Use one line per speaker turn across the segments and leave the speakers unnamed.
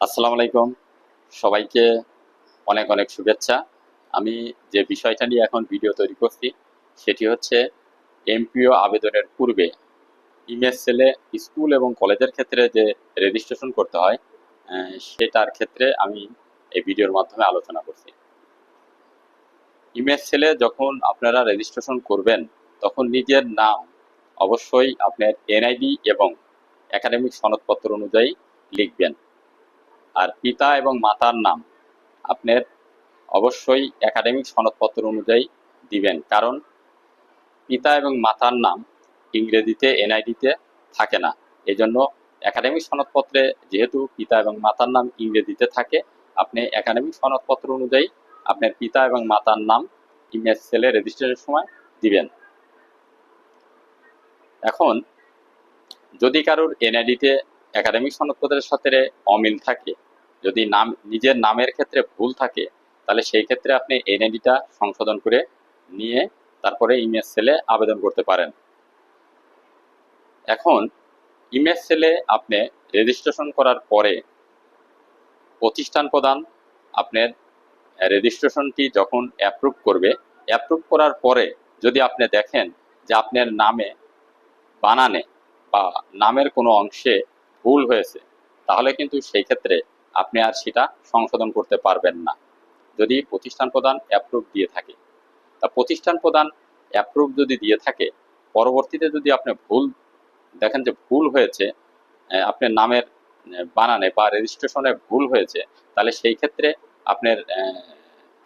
আসসালামু আলাইকুম। সবাইকে অনেক অনেক শুভেচ্ছা। আমি যে বিষয়টা নিয়ে এখন ভিডিও তৈরি করছি, সেটি হচ্ছে এমপিও আবেদনের পূর্বে ইমেজ সেলে স্কুল এবং কলেজের ক্ষেত্রে যে রেজিস্ট্রেশন করতে হয় সেটার ক্ষেত্রে আমি এই ভিডিওর মাধ্যমে আলোচনা করছি। ইমেজ সেলে যখন আপনারা রেজিস্ট্রেশন করবেন, তখন নিজের নাম, অবশ্যই আপনার এনআইডি এবং একাডেমিক সনদপত্র অনুযায়ী লিখবেন। আর পিতা এবং মাতার নাম আপনার অবশ্যই একাডেমিক সনদপত্র অনুযায়ী দিবেন। কারণ পিতা এবং মাতার নাম ইংরেজিতে, এনআইডিতে থাকে না। এজন্য একাডেমিক সনদপত্রে যেহেতু পিতা এবং মাতার নাম ইংরেজিতে থাকে, আপনি একাডেমিক সনদপত্র অনুযায়ী আপনার পিতা এবং মাতার নাম ইমেজ সেলে রেজিস্ট্রেশনের সময় দিবেন। এখন, যদি কারোর এনআইডিতে একাডেমিক সনদপত্রের সাথে অমিল থাকে যদি নাম, নিজের নামের ক্ষেত্রে ভুল থাকে, তাহলে সেই ক্ষেত্রে আপনি এনআইডিটা সংশোধন করে নিয়ে তারপরে ইমেজ সেলে আবেদন করতে পারেন। এখন, ইমেজ সেলে আপনি রেজিস্ট্রেশন করার পরে প্রতিষ্ঠান প্রদান আপনার রেজিস্ট্রেশনটি যখন অ্যাপ্রুভ করবে অ্যাপ্রুভ করার পরে যদি আপনি দেখেন যে আপনার নামে বানানে বা নামের কোনো অংশে ভুল হয়েছে, তাহলে কিন্তু সেই ক্ষেত্রে আপনি আর সেটা সংশোধন করতে পারবেন না। যদি প্রতিষ্ঠান প্রদান অ্যাপ্রুভ দিয়ে থাকে। তা প্রতিষ্ঠান প্রদান অ্যাপ্রুভ যদি দিয়ে থাকে, পরবর্তীতে যদি আপনি ভুল, দেখেন যে ভুল হয়েছে আপনার নামের বানানে বা রেজিস্ট্রেশনে ভুল হয়েছে, তাহলে সেই ক্ষেত্রে আপনার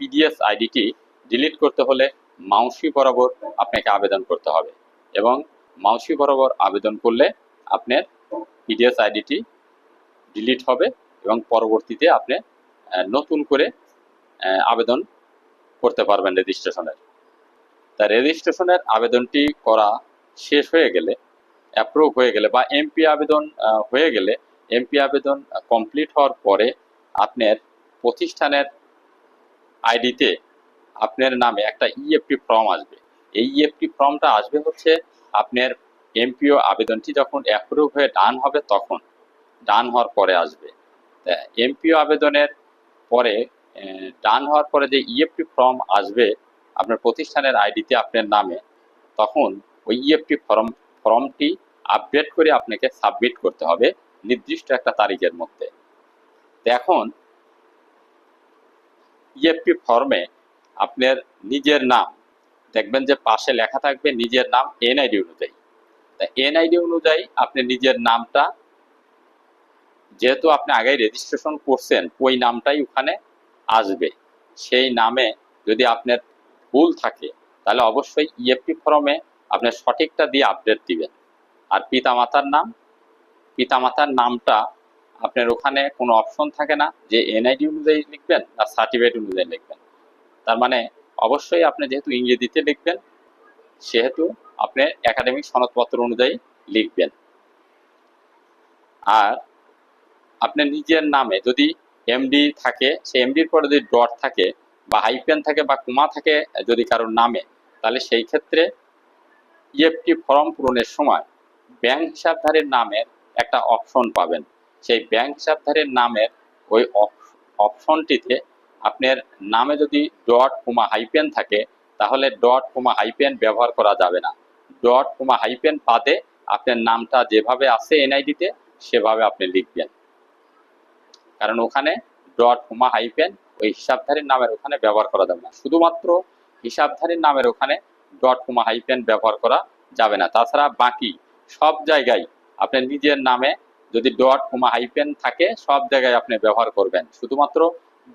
পিডিএস আইডিটি ডিলিট করতে হলে মাউসি বরাবর আপনাকে আবেদন করতে হবে। এবং মাউসি বরাবর আবেদন করলে আপনার পিডিএস আইডিটি ডিলিট হবে। এবং পরবর্তীতে আপনি নতুন করে আবেদন করতে পারবেন রেজিস্ট্রেশনের তা রেজিস্ট্রেশনের আবেদনটি করা শেষ হয়ে গেলে অ্যাপ্রুভ হয়ে গেলে বা এমপি আবেদন হয়ে গেলে এমপি আবেদন কমপ্লিট হওয়ার পরে আপনার প্রতিষ্ঠানের আইডিতে আপনার নামে একটা ইএফটি ফর্ম আসবে। এই ইএফটি ফর্মটা আসবে হচ্ছে আপনার এমপিও আবেদনটি যখন অ্যাপ্রুভ হয়ে ডান হবে তখন ডান হওয়ার পরে আসবে। এমপিও আবেদনের পরে ডান হওয়ার পরে যে ইএফটি ফর্ম আসবে, আপনার প্রতিষ্ঠানের আইডিতে আপনার নামে, তখন ওই ইএফটি ফর্ম ফর্মটি আপডেট করে আপনাকে সাবমিট করতে হবে নির্দিষ্ট একটা তারিখের মধ্যে। এখন ইএফটি ফর্মে আপনার নিজের নাম, দেখবেন যে পাশে লেখা থাকবে নিজের নাম এনআইডি অনুযায়ী। তা এনআইডি অনুযায়ী আপনি নিজের নামটা যেহেতু আপনি আগেই রেজিস্ট্রেশন করছেন, ওই নামটাই ওখানে আসবে। সেই নামে যদি আপনার ভুল থাকে, তাহলে অবশ্যই ইএফটি ফর্মে আপনার সঠিকটা দিয়ে আপডেট দিবেন। আর পিতামাতার নাম, পিতামাতার নামটা আপনার ওখানে কোনো অপশন থাকে না যে এনআইডি অনুযায়ী লিখবেন আর সার্টিফিকেট অনুযায়ী লিখবেন। তার মানে অবশ্যই আপনি যেহেতু ইংরেজিতে লিখবেন, সেহেতু আপনি একাডেমিক সনদপত্র অনুযায়ী লিখবেন। আর আপনার নিজের নামে যদি এমডি থাকে সেই এমডির পরে যদি ডট থাকে বা হাইপেন থাকে বা কুমা থাকে যদি কারোর নামে, তাহলে সেই ক্ষেত্রে ইএফটি ফর্ম পূরণের সময় ব্যাংক হিসাবধারীর নামের একটা অপশন পাবেন। সেই ব্যাংক হিসাবধারীর নামের ওই অপ- অপশনটিতে আপনার নামে যদি ডট কোমা হাইপেন থাকে, তাহলে ডট কুমা হাইপেন ব্যবহার করা যাবে না। ডট কোমা হাইপেন বাদে আপনার নামটা যেভাবে আছে এনআইডিতে সেভাবে আপনি লিখবেন। কারণ ওখানে ডট কোমা হাইপেন ওই হিসাবধারীর নামের ওখানে ব্যবহার করা যাবে না। শুধুমাত্র হিসাবধারীর নামের ওখানে ডট কোমা হাইপেন ব্যবহার করা যাবে না। তাছাড়া বাকি সব জায়গায় আপনার নিজের নামে যদি ডট কোমা হাইপেন থাকে, সব জায়গায় আপনি ব্যবহার করবেন। শুধুমাত্র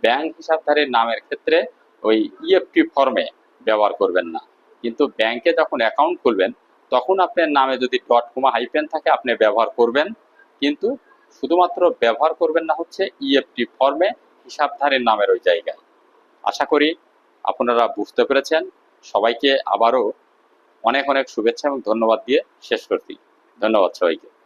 ব্যাংক হিসাবধারীর নামের ক্ষেত্রে ওই ইএফটি ফর্মে ব্যবহার করবেন না। কিন্তু ব্যাংকে যখন অ্যাকাউন্ট খুলবেন, তখন আপনার নামে যদি ডট কোমা হাইপেন থাকে, আপনি ব্যবহার করবেন। কিন্তু শুধুমাত্র ব্যবহার করবেন না হচ্ছে ইএফটি ফর্মে হিসাবধারীর নামের ওই জায়গায়। আশা করি আপনারা বুঝতে পেরেছেন। সবাইকে আবারও অনেক অনেক শুভেচ্ছা এবং ধন্যবাদ দিয়ে শেষ করছি। ধন্যবাদ সবাইকে।